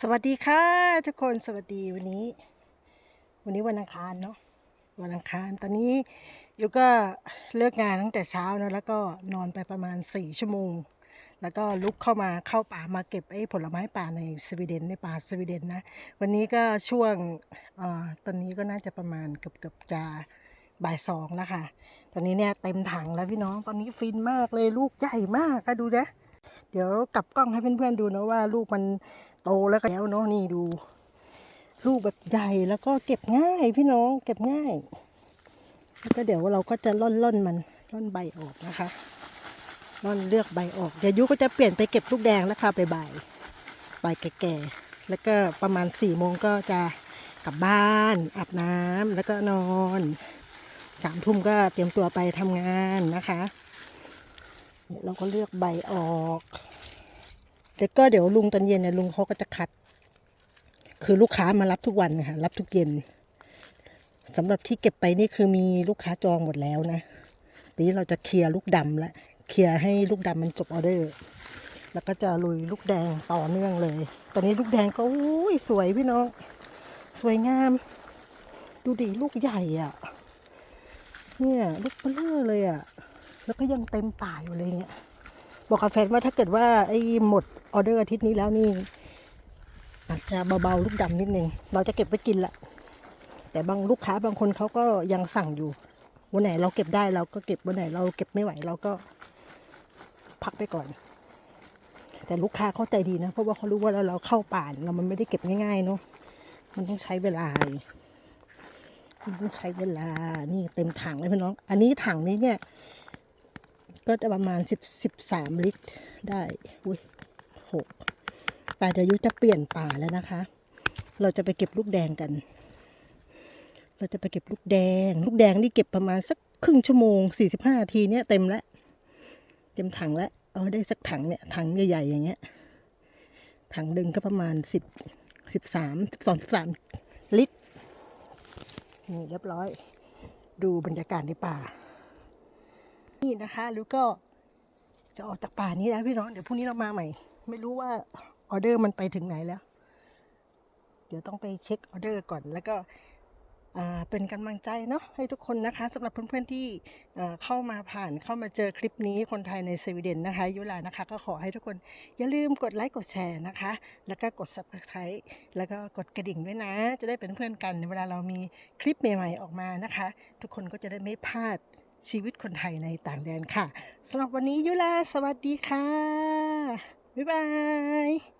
สวัสดีค่ะทุกคนสวัสดีวันนี้ วันนี้วันอังคารเนาะวันอังคารตอนนี้ยูก็เลิกงานตั้งแต่เช้าเนอะแล้วก็นอนไปประมาณสี่ชั่วโมง แล้วก็ลุกเข้ามาเข้าป่ามาเก็บไอ้ผลไม้ป่าในสวีเดนในป่าสวีเดนนะ วันนี้ก็ช่วงอตอนนี้ก็น่าจะประมาณเกือบเกือบจะบ่ายสองแล้วค่ะ ตอนนี้เนี่ยเต็มถังแล้วพี่น้องตอนนี้ฟินมากเลยลูกใหญ่มากก็ดูนะ เดี๋ยวกลับกล้องให้เพื่อนๆดูนะว่า ลูกมันโตแล้วก็แล้วเนาะนี่ดู ลูกแบบใหญ่แล้วก็เก็บง่ายพี่น้องเก็บง่ายแล้วก็เดี๋ยวเราก็จะล่อนล่อนมันล่อนใบออกนะคะล่อนเลือกใบออกเดี๋ยวยุก็จะเปลี่ยนไปเก็บลูกแดงแล้วค่ะไปบ่ายบ่ายแก่ๆแล้วก็ประมาณสี่โมงก็จะกลับบ้านอาบน้ำแล้วก็นอนสามทุ่มก็เตรียมตัวไปทำงานนะคะ เนี่ยเราก็เลือกใบออกแล้วก็เดี๋ยวลุงตอนเย็นเนี่ยลุงเขาก็จะคัด คือลูกค้ามารับทุกวันนะคะรับทุกเย็นสำหรับที่เก็บไปนี่คือมีลูกค้าจองหมดแล้วนะทีนี้เราจะเคลียร์ลูกดำละเคลียร์ให้ลูกดำมันจบออเดอร์ แล้วก็จะลุยลูกแดงต่อเนื่องเลย ตอนนี้ลูกแดงก็อุ้ยสวยพี่น้อง สวยงาม ดูดิลูกใหญ่อะ่ะ เนี่ยลูกเบลอเลยอะ่ะ แล้วก็ยังเต็มป่าอยู่เลยเนี่ย บอกกับแฟนว่าถ้าเกิดว่าไอ้หมดออเดอร์อาทิตย์นี้แล้วนี่ อาจจะเบาๆลูกดำนิดนึง เราจะเก็บไว้กินละ แต่บางลูกค้าบางคนเขาก็ยังสั่งอยู่ วันไหนเราเก็บได้เราก็เก็บ วันไหนเราเก็บไม่ไหวเราก็พักไปก่อน แต่ลูกค้าเข้าใจดีนะ เพราะว่าเขารู้ว่าเราเข้าป่าเรามันไม่ได้เก็บง่ายๆเนาะ มันต้องใช้เวลามันต้องใช้เวลา นี่เต็มถังเลยพี่น้อง อันนี้ถังนี้เนี่ย ก็จะประมาณสิบสิบสามลิตรได้อุ้ยหกแต่เดี๋ยวยุจะเปลี่ยนป่าแล้วนะคะ เราจะไปเก็บลูกแดงกัน เราจะไปเก็บลูกแดง ลูกแดงนี่เก็บประมาณสักครึ่งชั่วโมงสี่สิบห้าทีเนี่ยเต็มแล้วเต็มถังแล้วเอาได้สักถังเนี่ยถังใหญ่ๆอย่างเงี้ยถังดึงก็ประมาณสิบสิบสามสิบสองสิบสามลิตรนี่เรียบร้อย ดูบรรยากาศในป่า นี่นะคะแล้วก็จะออกจากป่านี้แล้วพี่น้องเดี๋ยวพรุ่งนี้เรามาใหม่ ไม่รู้ว่าออเดอร์มันไปถึงไหนแล้ว เดี๋ยวต้องไปเช็คออเดอร์ก่อนแล้วก็เป็นกำลังใจเนาะให้ทุกคนนะคะสำหรับเพื่อนๆที่เข้ามาผ่านเข้ามาเจอคลิปนี้คนไทยในสวีเดนนะคะยุลานะคะ ก็ขอให้ทุกคนอย่าลืมกดไลค์กดแชร์นะคะ แล้วก็กด subscribe แล้วก็กดกระดิ่งด้วยนะ จะได้เป็นเพื่อนกันเวลาเรามีคลิปใหม่ๆออกมานะคะ ทุกคนก็จะได้ไม่พลาด ชีวิตคนไทยในต่างแดนค่ะสำหรับวันนี้ยุลาสวัสดีค่ะ บ๊ายบาย